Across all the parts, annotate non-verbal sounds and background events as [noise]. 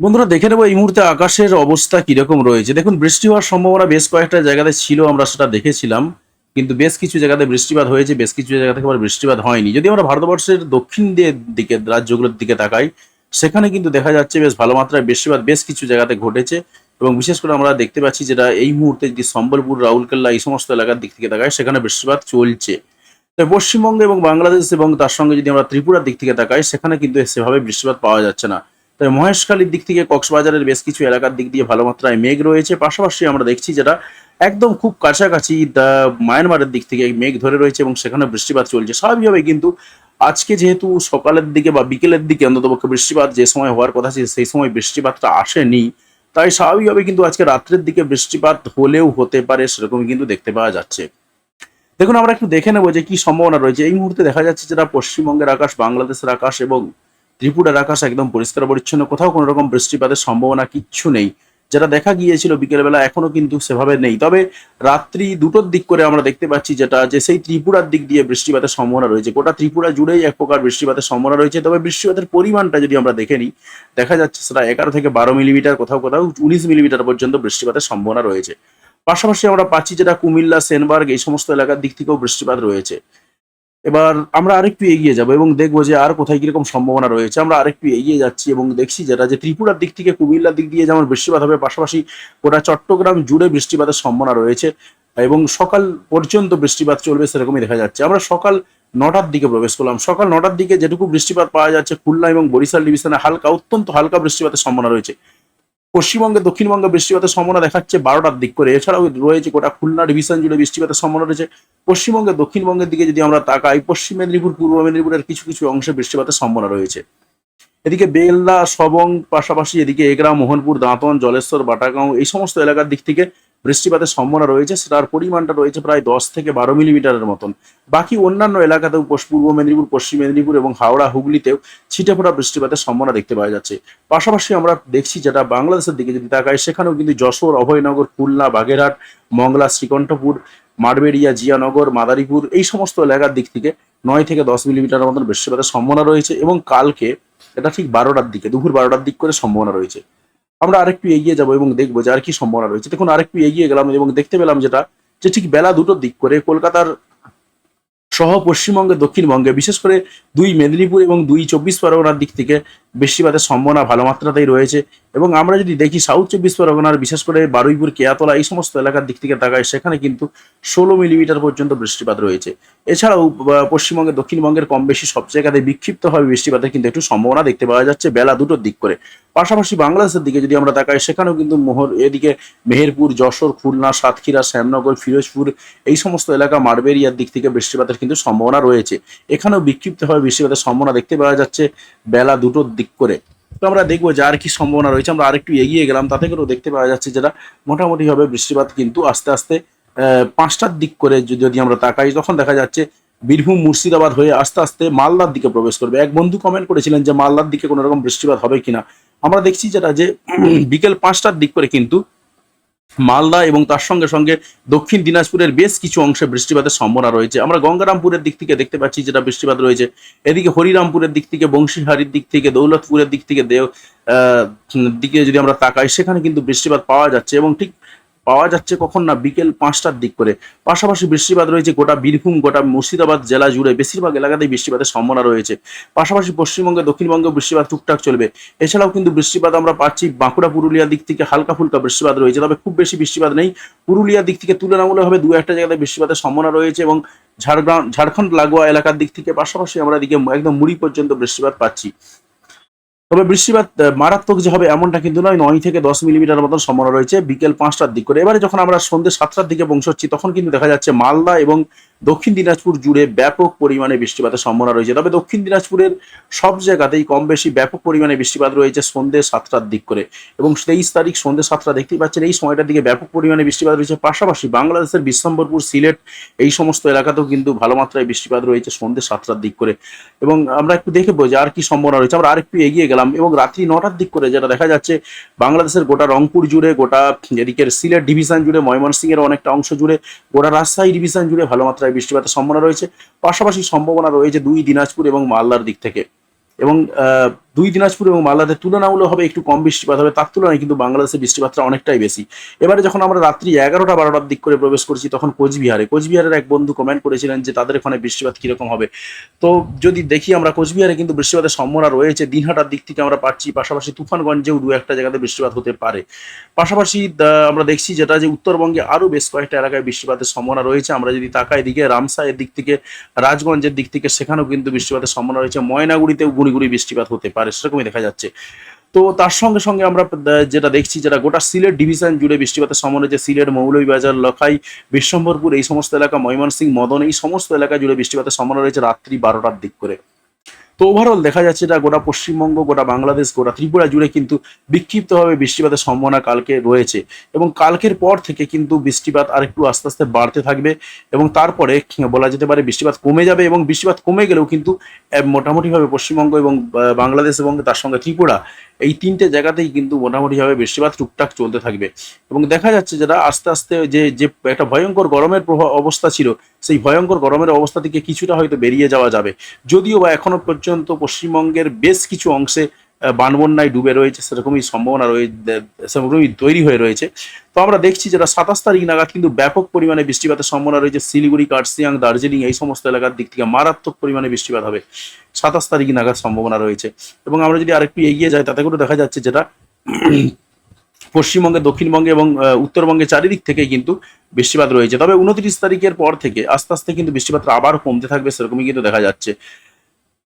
বন্ধুরা, দেখে নেব এই মুহূর্তে আকাশের অবস্থা কীরকম রয়েছে। দেখুন, বৃষ্টি হওয়ার সম্ভাবনা বেশ কয়েকটা জায়গাতে ছিল, আমরা সেটা দেখেছিলাম। কিন্তু বেশ কিছু জায়গাতে বৃষ্টিপাত হয়েছে, বেশ কিছু জায়গা থেকে আবার বৃষ্টিপাত হয়নি। যদি আমরা ভারতবর্ষের দক্ষিণ দিকে, রাজ্যগুলোর দিকে তাকাই, সেখানে কিন্তু দেখা যাচ্ছে বেশ ভালো মাত্রায় বৃষ্টিপাত বেশ কিছু জায়গাতে ঘটেছে। এবং বিশেষ করে আমরা দেখতে পাচ্ছি যেটা এই মুহূর্তে যদি সম্বলপুর, রাউরকেল্লা, এই সমস্ত এলাকার দিক থেকে তাকাই, সেখানে বৃষ্টিপাত চলছে। তো পশ্চিমবঙ্গ এবং বাংলাদেশ এবং তার সঙ্গে যদি আমরা ত্রিপুরার দিক থেকে তাকাই, সেখানে কিন্তু সেভাবে বৃষ্টিপাত পাওয়া যাচ্ছে না। তবে মহেশখালীর দিক থেকে কক্সবাজারের বেশ কিছু এলাকার দিক দিয়ে ভালো মাত্রায় মেঘ রয়েছে। পাশাপাশি আমরা দেখছি যেটা একদম খুব কাছাকাছি মায়ানমারের দিক থেকে মেঘ ধরে রয়েছে এবং সেখানে বৃষ্টিপাত চলছে। স্বাভাবিকভাবে কিন্তু আজকে যেহেতু সকালের দিকে বা বিকেলের দিকে অন্ততপক্ষে বৃষ্টিপাত যে সময় হওয়ার কথা ছিল, সেই সময় বৃষ্টিপাতটা আসেনি। তাই স্বাভাবিকভাবে কিন্তু আজকে রাত্রের দিকে বৃষ্টিপাত হলেও হতে পারে সেরকমই কিন্তু দেখতে পাওয়া যাচ্ছে। দেখুন, আমরা একটু দেখে নেব যে কি সম্ভাবনা রয়েছে। এই মুহূর্তে দেখা যাচ্ছে যেটা পশ্চিমবঙ্গের আকাশ, বাংলাদেশের আকাশ এবং ত্রিপুরার আকাশ একদম পরিষ্কার পরিচ্ছন্ন। কোথাও কোনো রকম বৃষ্টিপাতের সম্ভাবনা কিচ্ছু নেই। যেটা দেখা গিয়েছিল বিকেলবেলা, এখনও কিন্তু সেভাবে নেই। তবে রাত্রি দুটোর দিক করে আমরা দেখতে পাচ্ছি যেটা, যে সেই ত্রিপুরার দিক দিয়ে বৃষ্টিপাতের সম্ভাবনা রয়েছে। গোটা ত্রিপুরা জুড়েই এক প্রকার বৃষ্টিপাতের সম্ভাবনা রয়েছে। তবে বৃষ্টিপাতের পরিমাণটা যদি আমরা দেখে নিই, দেখা যাচ্ছে সেটা এগারো থেকে বারো মিলিমিটার, কোথাও কোথাও উনিশ মিলিমিটার পর্যন্ত বৃষ্টিপাতের সম্ভাবনা রয়েছে। পাশাপাশি আমরা পাচ্ছি যেটা কুমিল্লা, সেনবার্গ, এই সমস্ত এলাকার দিক থেকেও বৃষ্টিপাত রয়েছে। এবার আমরা আরেকটু এগিয়ে যাব এবং দেখব যে আর কোথায় কীরকম সম্ভাবনা রয়েছে। আমরা আরেকটু এগিয়ে যাচ্ছি এবং দেখছি যেটা যে ত্রিপুরার দিক থেকে কুমিল্লার দিক দিয়ে যেমন বৃষ্টিপাত হবে, পাশাপাশি গোটা চট্টগ্রাম জুড়ে বৃষ্টিপাতের সম্ভাবনা রয়েছে এবং সকাল পর্যন্ত বৃষ্টিপাত চলবে সেরকমই দেখা যাচ্ছে। আমরা সকাল নটার দিকে প্রবেশ করলাম। সকাল নটার দিকে যেটুকু বৃষ্টিপাত পাওয়া যাচ্ছে খুলনা এবং বরিশাল ডিভিশনে হালকা, অত্যন্ত হালকা বৃষ্টিপাতের সম্ভাবনা রয়েছে। পশ্চিমবঙ্গে দক্ষিণবঙ্গে বৃষ্টিপাতের সম্ভাবনা দেখাচ্ছে বারোটার দিক করে। এছাড়াও রয়েছে গোটা খুলনা ডিভিশন জুড়ে বৃষ্টিপাতের সম্ভাবনা রয়েছে। পশ্চিমবঙ্গে দক্ষিণবঙ্গের দিকে যদি আমরা তাকাই, পশ্চিম মেদিনীপুর, পূর্ব মেদিনীপুরের কিছু কিছু অংশে বৃষ্টিপাতের সম্ভাবনা রয়েছে। এদিকে বেলদা, সবং, পাশাপাশি এদিকে এগরা, মোহনপুর, দাঁতন, জলেশ্বর, বাটাগাঁও, এই সমস্ত এলাকার দিক থেকে বৃষ্টিপাতের সম্ভাবনা রয়েছে। সেটার পরিমাণটা রয়েছে প্রায় দশ থেকে বারো মিলিমিটারের মতন। বাকি অন্যান্য এলাকাতেও পূর্ব মেদিনীপুর, পশ্চিম মেদিনীপুর এবং হাওড়া, হুগলিতেও ছিটে ফোটা বৃষ্টিপাতের সম্ভাবনা দেখতে পাওয়া যাচ্ছে। পাশাপাশি আমরা দেখছি যেটা বাংলাদেশের দিকে যদি তাকাই, সেখানেও কিন্তু যশোর, অভয়নগর, খুলনা, বাগেরহাট, মংলা, শ্রীকণ্ঠপুর মারবেড়িয়া জিয়ানগর, মাদারীপুর, এই সমস্ত এলাকার দিক থেকে নয় থেকে দশ মিলিমিটারের মতন বৃষ্টিপাতের সম্ভাবনা রয়েছে এবং কালকে এটা ঠিক বারোটার দিকে, দুপুর বারোটার দিক করে সম্ভাবনা রয়েছে। আমরা আরেকটু এগিয়ে যাব এবং দেখব যে আর কি সম্ভাবনা রয়েছে। দেখুন, আরেকটু এগিয়ে গেলাম এবং দেখতে পেলাম যেটা, যে ঠিক বেলা দুটোর দিক করে কলকাতার সহ পশ্চিমবঙ্গে দক্ষিণবঙ্গে, বিশেষ করে দুই মেদিনীপুর এবং দুই চব্বিশ পরগনার দিক থেকে বেশিরভাগের সম্ভাবনা ভালো মাত্রাতেই রয়েছে। এবং আমরা যদি দেখি সাউথ চব্বিশ পরগনার বিশেষ করে বারুইপুর, কেয়াতলা, এই সমস্ত এলাকার দিক থেকে তাকাই সেখানে কিন্তু ষোলো মিলিমিটার পর্যন্ত বৃষ্টিপাত রয়েছে। এছাড়াও পশ্চিমবঙ্গে, দক্ষিণবঙ্গের কম বেশি সব জায়গাতে বিক্ষিপ্তভাবে বৃষ্টিপাতের কিন্তু একটু সম্ভাবনা দেখতে পাওয়া যাচ্ছে, বেলা দুটোর দিক করে। পাশাপাশি বাংলাদেশের দিকে যদি আমরা তাকাই, সেখানেও কিন্তু মোহর, এদিকে মেহেরপুর, যশোর, খুলনা, সাতক্ষীরা, শ্যামনগর, ফিরোজপুর, এই সমস্ত এলাকা মারবেরিয়ার দিক থেকে বৃষ্টিপাতের কিন্তু সম্ভাবনা রয়েছে। এখানেও বিক্ষিপ্তভাবে বৃষ্টিপাতের সম্ভাবনা দেখতে পাওয়া যাচ্ছে, বেলা দুটোর দিক করে। তো আমরা দেখব যে আর কি সম্ভাবনা রয়েছে। আমরা আরেকটু এগিয়ে গেলাম, তাতে করেও দেখতে পাওয়া যাচ্ছে যেটা মোটামুটি হবে বৃষ্টিপাত কিন্তু আস্তে আস্তে পাঁচটার দিক করে যদি আমরা তাকাই তখন দেখা যাচ্ছে বীরভূম, মুর্শিদাবাদ হয়ে আস্তে আস্তে মালদার দিকে প্রবেশ করবে। এক বন্ধু কমেন্ট করেছিলেন যে মালদার দিকে কোনো রকম বৃষ্টিপাত হবে কিনা। আমরা দেখছি যেটা যে [clears throat] বিকেল পাঁচটার দিক করে কিন্তু মালদা এবং তার সঙ্গে সঙ্গে দক্ষিণ দিনাজপুরের বেশ কিছু অংশে বৃষ্টিপাতের সম্ভাবনা রয়েছে। আমরা গঙ্গারামপুরের দিক থেকে দেখতে পাচ্ছি যেটা বৃষ্টিপাত রয়েছে। এদিকে হরিরামপুরের দিক থেকে, বংশীহারির দিক থেকে, দৌলতপুরের দিক থেকে দেও দিকে যদি আমরা তাকাই, সেখানে কিন্তু বৃষ্টিপাত পাওয়া যাচ্ছে এবং ঠিক পাওয়া যাচ্ছে কখন না? বিকেল পাঁচটার দিক করে। পাশাপাশি বৃষ্টিপাত রয়েছে গোটা বীরভূম, গোটা মুর্শিদাবাদ জেলা জুড়ে। বেশিরভাগ এলাকাতেই বৃষ্টিপাতের সম্ভাবনা রয়েছে। পাশাপাশি পশ্চিমবঙ্গে দক্ষিণবঙ্গে বৃষ্টিপাত টুকটাক চলবে। এছাড়াও কিন্তু বৃষ্টিপাত আমরা পাচ্ছি বাঁকুড়া, পুরুলিয়ার দিক থেকে হালকা ফুলকা বৃষ্টিপাত রয়েছে। তবে খুব বেশি বৃষ্টিপাত নেই। পুরুলিয়ার দিক থেকে তুলনামূলকভাবে দু একটা জায়গাতে বৃষ্টিপাতের সম্ভাবনা রয়েছে এবং ঝাড়গ্রাম, ঝাড়খণ্ড, লাগোয়া এলাকার দিক থেকে পাশাপাশি আমরা এদিকে একদম মুড়ি পর্যন্ত বৃষ্টিপাত পাচ্ছি। তবে বৃষ্টিপাত মারাত্মক যে হবে এমনটা কিন্তু নয়। নয় থেকে দশ মিলিমিটার মতন সম্ভাবনা রয়েছে বিকেল পাঁচটার দিক করে। এবারে যখন আমরা সন্ধ্যে সাতটার দিকে পৌঁছচ্ছি, তখন কিন্তু দেখা যাচ্ছে মালদা এবং দক্ষিণ দিনাজপুর জুড়ে ব্যাপক পরিমাণে বৃষ্টিপাতের সম্ভাবনা রয়েছে। তবে দক্ষিণ দিনাজপুরের সব জায়গাতেই কম বেশি ব্যাপক পরিমাণে বৃষ্টিপাত রয়েছে সন্ধ্যে সাতটার দিক করে। এবং তেইশ তারিখ সন্ধ্যে সাতটা দেখতেই পাচ্ছেন, এই সময়টার দিকে ব্যাপক পরিমাণে বৃষ্টিপাত রয়েছে। পাশাপাশি বাংলাদেশের বিশ্বম্বরপুর সিলেট এই সমস্ত এলাকাতেও কিন্তু ভালো মাত্রায় বৃষ্টিপাত রয়েছে সন্ধ্যে সাতটার দিক করে। এবং আমরা একটু দেখব যে আর কি সম্ভাবনা রয়েছে। আমরা আরেকটু এগিয়ে গেলাম। এবং রাত্রি নটার দিক করে যেটা দেখা যাচ্ছে, বাংলাদেশের গোটা রংপুর জুড়ে, গোটা এদিকের সিলেট ডিভিশন জুড়ে, ময়মনসিংহের অনেকটা অংশ জুড়ে, গোটা রাজশাহী ডিভিশন জুড়ে ভালো মাত্রায় বৃষ্টিপাতের সম্ভাবনা রয়েছে। পাশাপাশি সম্ভাবনা রয়েছে দুই দিনাজপুর এবং মালদার দিক থেকে। এবং দুই দিনাজপুর এবং মালদাতে তুলনামূলকভাবে একটু কম বৃষ্টিপাত হবে। তার তুলনায় কিন্তু বাংলাদেশে বৃষ্টিপাতটা অনেকটাই বেশি। এবারে যখন আমরা রাত্রি এগারোটা বারোটার দিক করে প্রবেশ করছি, তখন কোচবিহারে, কোচবিহারের এক বন্ধু কমেন্ট করেছিলেন যে, তাদের ওখানে বৃষ্টিপাত কীরকম হবে? তো যদি দেখি আমরা কোচবিহারে কিন্তু বৃষ্টিপাতের সম্ভাবনা রয়েছে, দিনহাটার দিক থেকে আমরা পাচ্ছি, পাশাপাশি তুফানগঞ্জেও দু একটা জায়গাতে বৃষ্টিপাত হতে পারে। পাশাপাশি আমরা দেখছি যেটা যে, উত্তরবঙ্গে আরও বেশ কয়েকটা এলাকায় বৃষ্টিপাতের সম্ভাবনা রয়েছে। আমরা যদি তাকাই দিকে রামসায়ের দিক থেকে, রাজগঞ্জের দিক থেকে, সেখানেও কিন্তু বৃষ্টিপাতের সম্ভাবনা রয়েছে। ময়নাগুড়িতেও গুড়ি গুড়ি বৃষ্টিপাত হতে পারে। সেরকমই দেখা যাচ্ছে। তো তার সঙ্গে সঙ্গে আমরা যেটা দেখছি, যেটা গোটা সিলেট ডিভিশন জুড়ে বৃষ্টিপাতের সম্ভাবনা যে সিলেট মৌলভীবাজার, লখাই, বিশ্বম্বরপুর, এই সমস্ত এলাকা ময়মনসিং মদন, এই সমস্ত এলাকা জুড়ে বৃষ্টিপাতের সম্ভাবনা রয়েছে রাত্রি বারোটার দিক করে। তো ওভারঅল দেখা যাচ্ছে এটা গোটা পশ্চিমবঙ্গ, গোটা বাংলাদেশ, গোটা ত্রিপুরা জুড়ে কিন্তু বিক্ষিপ্তভাবে বৃষ্টিপাতের সম্ভাবনা কালকে রয়েছে। এবং কালকের পর থেকে কিন্তু বৃষ্টিপাত আর একটু আস্তে আস্তে বাড়তে থাকবে এবং তারপরে বলা যেতে পারে বৃষ্টিপাত কমে যাবে এবং বৃষ্টিপাত কমে গেলেও কিন্তু মোটামুটিভাবে পশ্চিমবঙ্গ এবং বাংলাদেশ এবং তার সঙ্গে ত্রিপুরা এই তিনটে জায়গাতেই কিন্তু মোটামুটিভাবে বেশিরভাগ টুকটাক চলতে থাকবে। এবং দেখা যাচ্ছে যারা আস্তে আস্তে যে যে একটা ভয়ঙ্কর গরমের প্রভাব অবস্থা ছিল, সেই ভয়ঙ্কর গরমের অবস্থা থেকে কিছুটা হয়তো বেরিয়ে যাওয়া যাবে। যদিও বা এখনও পর্যন্ত পশ্চিমবঙ্গের বেশ কিছু অংশে বানবন্যায় ডুবে রয়েছে, সেরকমই সম্ভাবনা রয়েছে সেরকমই তৈরি হয়ে রয়েছে। তো আমরা দেখছি যেটা সাতাশ তারিখ নাগাদ কিন্তু ব্যাপক পরিমাণে বৃষ্টিপাতের সম্ভাবনা রয়েছে। শিলিগুড়ি কার্সিয়াং দার্জিলিং এই সমস্ত এলাকার দিক থেকে মারাত্মক পরিমাণে বৃষ্টিপাত হবে। সাতাশ তারিখ নাগাদ সম্ভাবনা রয়েছে। এবং আমরা যদি আরেকটু এগিয়ে যাই, তাতে করে দেখা যাচ্ছে যেটা পশ্চিমবঙ্গে, দক্ষিণবঙ্গে এবং উত্তরবঙ্গে চারিদিক থেকে কিন্তু বৃষ্টিপাত রয়েছে। তবে উনত্রিশ তারিখের পর থেকে আস্তে আস্তে কিন্তু বৃষ্টিপাতটা আবার কমতে থাকবে, সেরকমই কিন্তু দেখা যাচ্ছে।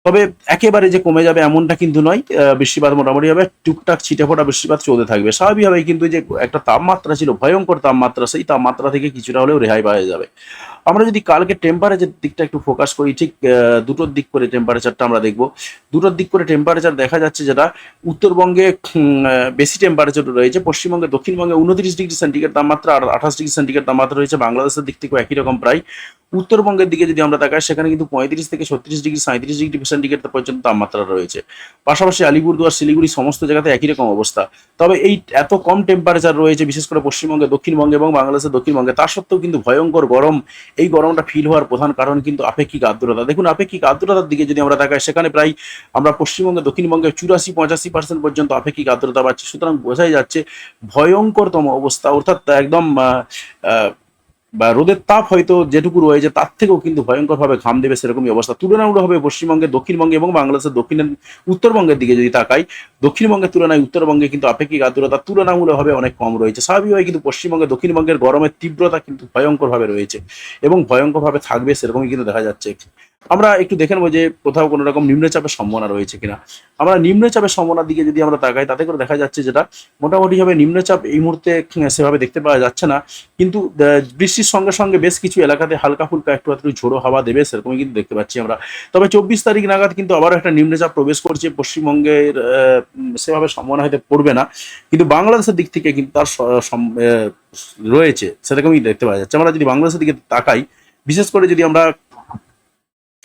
তবে একেবারে যে কমে যাবে এমনটা কিন্তু নয় বৃষ্টিপাত মোটামুটি হবে, টুকটাক ছিটে ফোটা বৃষ্টিপাত চলতে থাকবে। স্বাভাবিকভাবে কিন্তু যে একটা তাপমাত্রা ছিল, ভয়ঙ্কর তাপমাত্রা, সেই তাপমাত্রা থেকে কিছুটা হলেও রেহাই পাওয়া যাবে। আমরা যদি কালকে টেম্পারেচার দিকটা একটু ফোকাস করি, ঠিক দুটোর দিক করে টেম্পারেচারটা আমরা দেখব। দুটোর দিক করে টেম্পারেচার দেখা যাচ্ছে যেটা উত্তরবঙ্গে বেশি টেম্পারেচার রয়েছে। পশ্চিমবঙ্গে, দক্ষিণবঙ্গে উনত্রিশ ডিগ্রি সেন্টিগ্রেড তাপমাত্রা আর আঠাশ ডিগ্রি সেন্টিগ্রেড তাপমাত্রা রয়েছে। বাংলাদেশের দিক থেকেও একই রকম প্রায়। উত্তরবঙ্গের দিকে যদি আমরা তাকাই, সেখানে কিন্তু পঁয়ত্রিশ থেকে ছত্রিশ ডিগ্রি সাঁত্রিশ ডিগ্রি সেন্টিগ্রেড পর্যন্ত তাপমাত্রা রয়েছে। পাশাপাশি আলিপুরদুয়ার, শিলিগুড়ি সমস্ত জায়গাতে একই রকম অবস্থা। তবে এই এত কম টেম্পারেচার রয়েছে, বিশেষ করে পশ্চিমবঙ্গে, দক্ষিণবঙ্গে এবং বাংলাদেশের দক্ষিণবঙ্গে, তা সত্ত্বেও কিন্তু ভয়ঙ্কর গরম এই গরমটা ফিল হওয়ার প্রধান কারণ কিন্তু আপেক্ষিক আর্দ্রতা। দেখুন, আপেক্ষিক আর্দ্রতার দিকে যদি আমরা তাকাই, সেখানে প্রায় আমরা পশ্চিমবঙ্গে, দক্ষিণবঙ্গে চুরাশি, পঁচাশি পার্সেন্ট পর্যন্ত আপেক্ষিক আর্দ্রতা পাচ্ছি সুতরাং বোঝাই যাচ্ছে ভয়ঙ্করতম অবস্থা। অর্থাৎ একদম বা রোদের তাপ হয়তো যেটুকু রয়েছে, তার থেকেও কিন্তু ভয়ঙ্করভাবে ঘাম দেবে সেরকমই অবস্থা। তুলনামূলক হবে পশ্চিমবঙ্গে দক্ষিণবঙ্গে এবং বাংলাদেশের দক্ষিণ উত্তরবঙ্গের দিকে যদি তাকাই, দক্ষিণবঙ্গের তুলনায় উত্তরবঙ্গে কিন্তু আপেক্ষিক আর্দ্রতা তুলনামূলকভাবে অনেক কম রয়েছে। স্বাভাবিকভাবে কিন্তু পশ্চিমবঙ্গে, দক্ষিণবঙ্গের গরমের তীব্রতা কিন্তু ভয়ঙ্করভাবে রয়েছে এবং ভয়ঙ্করভাবে থাকবে সেরকমই কিন্তু দেখা যাচ্ছে। আমরা একটু দেখে নেব যে কোথাও কোনো রকম নিম্নচাপের সম্ভাবনা রয়েছে কিনা। আমরা নিম্নচাপের সম্ভাবনার দিকে যদি আমরা তাকাই, তাতে করে দেখা যাচ্ছে যেটা মোটামুটিভাবে নিম্নচাপ এই মুহূর্তে সেভাবে দেখতে পাওয়া যাচ্ছে না। কিন্তু বৃষ্টির সঙ্গে সঙ্গে বেশ কিছু এলাকাতে হালকা ফুলকা একটু একটু ঝোড়ো হাওয়া দেবে, সেরকমই কিন্তু দেখতে পাচ্ছি আমরা। তবে চব্বিশ তারিখ নাগাদ কিন্তু আবারও একটা নিম্নচাপ প্রবেশ করছে। পশ্চিমবঙ্গের সেভাবে সম্ভাবনা হয়তো পড়বে না। কিন্তু বাংলাদেশের দিক থেকে কিন্তু তার রয়েছে, সেরকমই দেখতে পাওয়া যাচ্ছে। আমরা যদি বাংলাদেশের দিকে তাকাই, বিশেষ করে যদি আমরা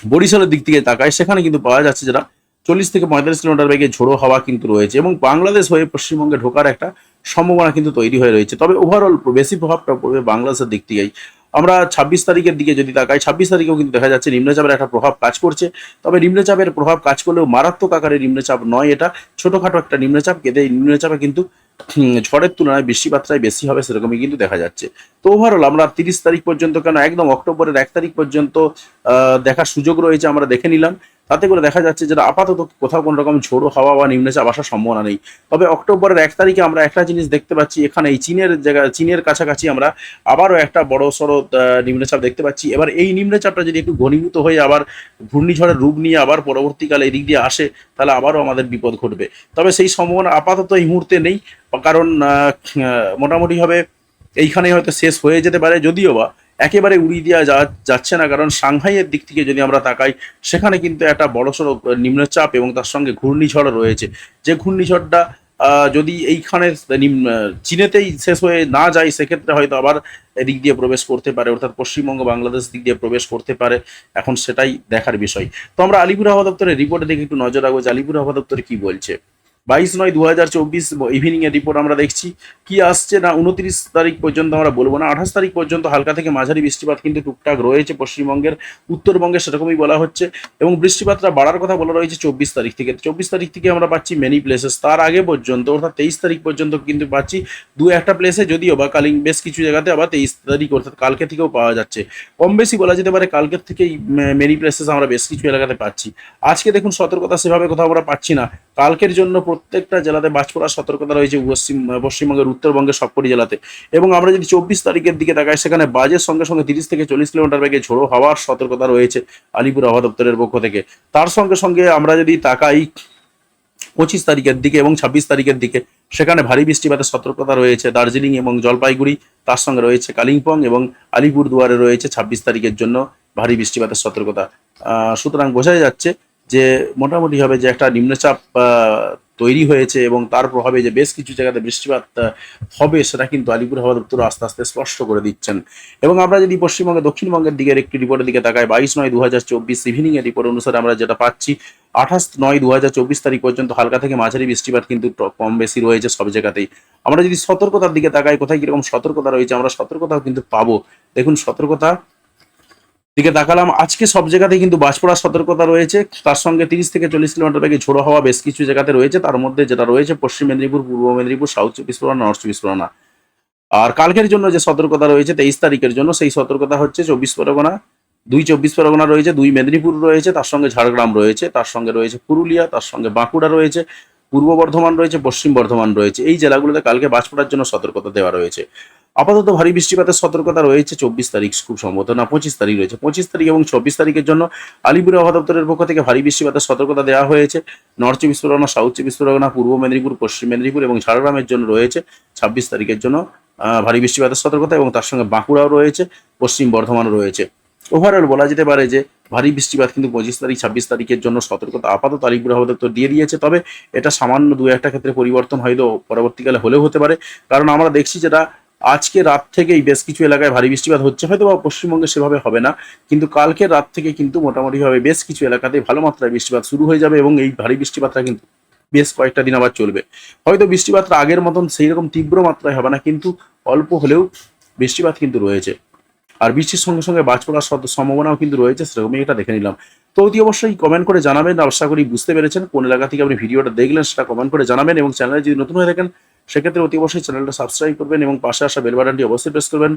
বরিশালের দিক থেকে তাকায়, সেখানে কিন্তু পাওয়া যাচ্ছে যেটা চল্লিশ থেকে পঁয়তাল্লিশ কিলোমিটার বেগে ঝোড়ো হাওয়া কিন্তু রয়েছে এবং বাংলাদেশ হয়ে পশ্চিমবঙ্গে ঢোকার একটা সম্ভাবনা কিন্তু তৈরি হয়ে রয়েছে। তবে ওভারঅল বেশি প্রভাবটা পড়বে বাংলাদেশের দিক থেকেই। আমরা ছাব্বিশ তারিখের দিকে যদি তাকাই, ছাব্বিশ তারিখেও কিন্তু দেখা যাচ্ছে নিম্নচাপের একটা প্রভাব কাজ করছে। তবে নিম্নচাপের প্রভাব কাজ করলেও মারাত্মক আকারে নিম্নচাপ নয় এটা। ছোটোখাটো একটা নিম্নচাপ এই নিম্নচাপে কিন্তু ঝড়ের তুলনায় বৃষ্টিপাতটাই বেশি হবে সেরকমই কিন্তু দেখা যাচ্ছে। তো ওভারঅল আমরা তিরিশ তারিখ পর্যন্ত কেন একদম অক্টোবরের এক তারিখ পর্যন্ত দেখার সুযোগ রয়েছে আমরা দেখে নিলাম। তাতে করে দেখা যাচ্ছে যেটা আপাতত কোথাও কোনো রকম ঝোড়ো হাওয়া বা নিম্নচাপ আসার সম্ভাবনা নেই। তবে অক্টোবরের এক তারিখে আমরা একটা জিনিস দেখতে পাচ্ছি, এখানে এই চীনের জায়গা, চীনের কাছাকাছি আমরা আবারও একটা বড় সড়ো নিম্নচাপ দেখতে পাচ্ছি। এবার এই নিম্নচাপটা যদি একটু ঘনীভূত হয়ে আবার ঘূর্ণিঝড়ের রূপ নিয়ে আবার পরবর্তীকালে এদিক দিয়ে আসে, তাহলে আবারও আমাদের বিপদ ঘটবে। তবে সেই সম্ভাবনা আপাতত এই মুহূর্তে নেই, কারণ মোটামুটিভাবে এইখানে হয়তো শেষ হয়ে যেতে পারে, যদিও বা একেবারে উড়িয়ে দেওয়া যা- যাচ্ছে না, কারণ সাংহাইয়ের দিক থেকে যদি আমরা তাকাই, সেখানে কিন্তু একটা বড়সড় নিম্নচাপ এবং তার সঙ্গে ঘূর্ণিঝড় রয়েছে। যে ঘূর্ণিঝড়টা যদি এইখানে চীনেতেই শেষ হয়ে না যায়, সেক্ষেত্রে হয়তো আবার এদিক দিয়ে প্রবেশ করতে পারে, অর্থাৎ পশ্চিমবঙ্গ, বাংলাদেশ দিক দিয়ে প্রবেশ করতে পারে। এখন সেটাই দেখার বিষয়। তো আমরা আলিপুর আবহাওয়া দপ্তরের রিপোর্টে দেখে একটু নজর রাখব যে আলিপুর আবহাওয়া দপ্তরে কি বলছে। বাইশ নয় দু হাজার চব্বিশ এর রিপোর্ট আমরা দেখছি। কি আসছে না উনত্রিশ তারিখ পর্যন্ত আমরা বলব না। আঠাশ তারিখ পর্যন্ত হালকা থেকে মাঝারি বৃষ্টিপাত কিন্তু টুকটাক রয়েছে পশ্চিমবঙ্গের। উত্তরবঙ্গে সেরকমই বলা হচ্ছে এবং বৃষ্টিপাতটা বাড়ার কথা বলা রয়েছে চব্বিশ তারিখ থেকে। চব্বিশ তারিখ থেকে আমরা পাচ্ছি মেনি প্লেসেস তার আগে পর্যন্ত অর্থাৎ তেইশ তারিখ পর্যন্ত কিন্তু পাচ্ছি দু একটা প্লেসে যদিও বা কালিং বেশ কিছু জায়গাতে আবার তেইশ তারিখ অর্থাৎ কালকে থেকেও পাওয়া যাচ্ছে। কম বেশি বলা যেতে পারে কালকের থেকেই মেনি প্লেসেস আমরা বেশ কিছু এলাকাতে পাচ্ছি। আজকে দেখুন সতর্কতা সেভাবে কোথাও আমরা পাচ্ছি না। কালকের জন্য প্রত্যেকটা জেলাতে বাজ পড়ার সতর্কতা রয়েছে পশ্চিম, পশ্চিমবঙ্গের উত্তরবঙ্গের সবকটি জেলাতে। এবং আমরা যদি চব্বিশ তারিখের দিকে তাকাই, সেখানে বাজের সঙ্গে সঙ্গে তিরিশ থেকে চল্লিশ কিলোমিটার বেগে ঝোড়ো হওয়ার সতর্কতা রয়েছে আলিপুর আবহাওয়া দপ্তরের পক্ষ থেকে। তার সঙ্গে সঙ্গে আমরা যদি তাকাই পঁচিশ তারিখের দিকে এবং ছাব্বিশ তারিখের দিকে, সেখানে ভারী বৃষ্টিপাতের সতর্কতা রয়েছে দার্জিলিং এবং জলপাইগুড়ি, তার সঙ্গে রয়েছে কালিম্পং এবং আলিপুরদুয়ারে রয়েছে ছাব্বিশ তারিখের জন্য ভারী বৃষ্টিপাতের সতর্কতা। সুতরাং বোঝাই যাচ্ছে যে মোটামুটি হবে যে একটা নিম্নচাপ তৈরি হয়েছে এবং তার প্রভাবে যে বেশ কিছু জায়গাতে বৃষ্টিপাত হবে সেটা কিন্তু আলিপুর হাওয়া দপ্তর আস্তে আস্তে স্পষ্ট করে দিচ্ছেন। এবং আমরা যদি পশ্চিমবঙ্গে, দক্ষিণবঙ্গের দিকের একটি রিপোর্টের দিকে তাকাই, বাইশ নয় দু হাজার চব্বিশ ইভিনিং এর রিপোর্ট অনুসারে আমরা যেটা পাচ্ছি, আঠাশ নয় দু হাজার চব্বিশ তারিখ পর্যন্ত হালকা থেকে মাঝারি বৃষ্টিপাত কিন্তু কম বেশি রয়েছে সব জায়গাতেই। আমরা যদি সতর্কতার দিকে তাকাই, কোথায় কীরকম সতর্কতা রয়েছে, আমরা সতর্কতাও কিন্তু পাবো। দেখুন, সতর্কতা দিকে তাকালাম, আজকে সব জায়গাতেই কিন্তু বাজ পড়ার সতর্কতা রয়েছে। তার সঙ্গে তিরিশ থেকে চল্লিশ কিলোমিটার বেগে ঝোড়ো হওয়া বেশ কিছু জায়গাতে রয়েছে। তার মধ্যে যেটা রয়েছে, পশ্চিম মেদিনীপুর, পূর্ব মেদিনীপুর, সাউথ চব্বিশ পরগনা, নর্থ চব্বিশ পরগনা। আর কালকের জন্য যে সতর্কতা রয়েছে, তেইশ তারিখের জন্য সেই সতর্কতা হচ্ছে চব্বিশ পরগনা। দুই চব্বিশ পরগনা রয়েছে, দুই মেদিনীপুর রয়েছে, তার সঙ্গে ঝাড়গ্রাম রয়েছে, তার সঙ্গে রয়েছে পুরুলিয়া, তার সঙ্গে বাঁকুড়া রয়েছে। পূর্ব বর্ধমান রয়েছে, পশ্চিম বর্ধমান রয়েছে। এই জেলাগুলোতে কালকে বাজ পড়ার জন্য সতর্কতা দেওয়া রয়েছে। আপাতত ভারী বৃষ্টিপাতের সতর্কতা রয়েছে চব্বিশ তারিখ, খুব সম্ভবত। না, পঁচিশ তারিখ রয়েছে। পঁচিশ তারিখ এবং চব্বিশ তারিখের জন্য আলিপুর আবহাওয়া দপ্তরের পক্ষ থেকে ভারী বৃষ্টিপাতের সতর্কতা দেওয়া হয়েছে। নর্থ চব্বিশ পরগনা, সাউথ চব্বিশ পরগনা, পূর্ব মেদিনীপুর, পশ্চিম মেদিনীপুর এবং ঝাড়গ্রামের জন্য রয়েছে ছাব্বিশ তারিখের জন্য ভারী বৃষ্টিপাতের সতর্কতা এবং তার সঙ্গে বাঁকুড়াও রয়েছে, পশ্চিম বর্ধমানও রয়েছে। ওভারঅল বলা যেতে পারে যে, ভারী বৃষ্টিপাত কিন্তু পঁচিশ তারিখ, ছাব্বিশ তারিখের জন্য সতর্কতা আপাতত আলিপুর আবহাওয়া দপ্তর দিয়ে দিয়েছে। তবে এটা সামান্য দু একটা ক্ষেত্রে পরিবর্তন হয়তো পরবর্তীকালে হলেও হতে পারে। কারণ আমরা দেখছি যেটা আজকে রাত থেকেই বেশ কিছু এলাকায় ভারী বৃষ্টিপাত হচ্ছে। হয়তো বা পশ্চিমবঙ্গে সেভাবে হবে না, কিন্তু কালকে রাত থেকে কিন্তু মোটামুটিভাবে বেশ কিছু এলাকাতে ভালো মাত্রায় বৃষ্টিপাত শুরু হয়ে যাবে এবং এই ভারী বৃষ্টিপাতটা কিন্তু বেশ কয়েকটা দিন আবার চলবে। হয়তো বৃষ্টিপাতটা আগের মতন সেই রকম তীব্র মাত্রায় হবে না, কিন্তু অল্প হলেও বৃষ্টিপাত কিন্তু রয়েছে। আর বৃষ্টির সঙ্গে সঙ্গে বাজ পড়ার সম্ভাবনাও কিন্তু রয়েছে, সেরকমই এটা দেখে নিলাম। তো অতি অবশ্যই কমেন্ট করে জানাবেন, আশা করি বুঝতে পেরেছেন কোন এলাকা থেকে আপনি ভিডিওটা দেখলেন সেটা কমেন্ট করে জানাবেন এবং চ্যানেলে যদি নতুন হয়ে থাকেন, সেক্ষেত্রে অতি অবশ্যই চ্যানেলটা সাবস্ক্রাইব করবেন এবং পাশে আসা বেল বাটনটি অবশ্যই প্রেস করবেন।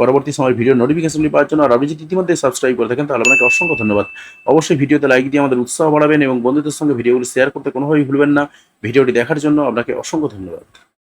পরবর্তী সময় ভিডিও নোটিফিকেশনগুলি পাওয়ার জন্য আর আপনি যদি ইতিমধ্যে সাবস্ক্রাইব করে থাকেন, তাহলে আপনাকে অসংখ্য ধন্যবাদ। অবশ্যই ভিডিওতে লাইক দিয়ে আমাদের উৎসাহ বাড়াবেন এবং বন্ধুদের সঙ্গে ভিডিওগুলি শেয়ার করতে কোনোভাবেই ভুলবেন না। ভিডিওটি দেখার জন্য আপনাকে অসংখ্য ধন্যবাদ।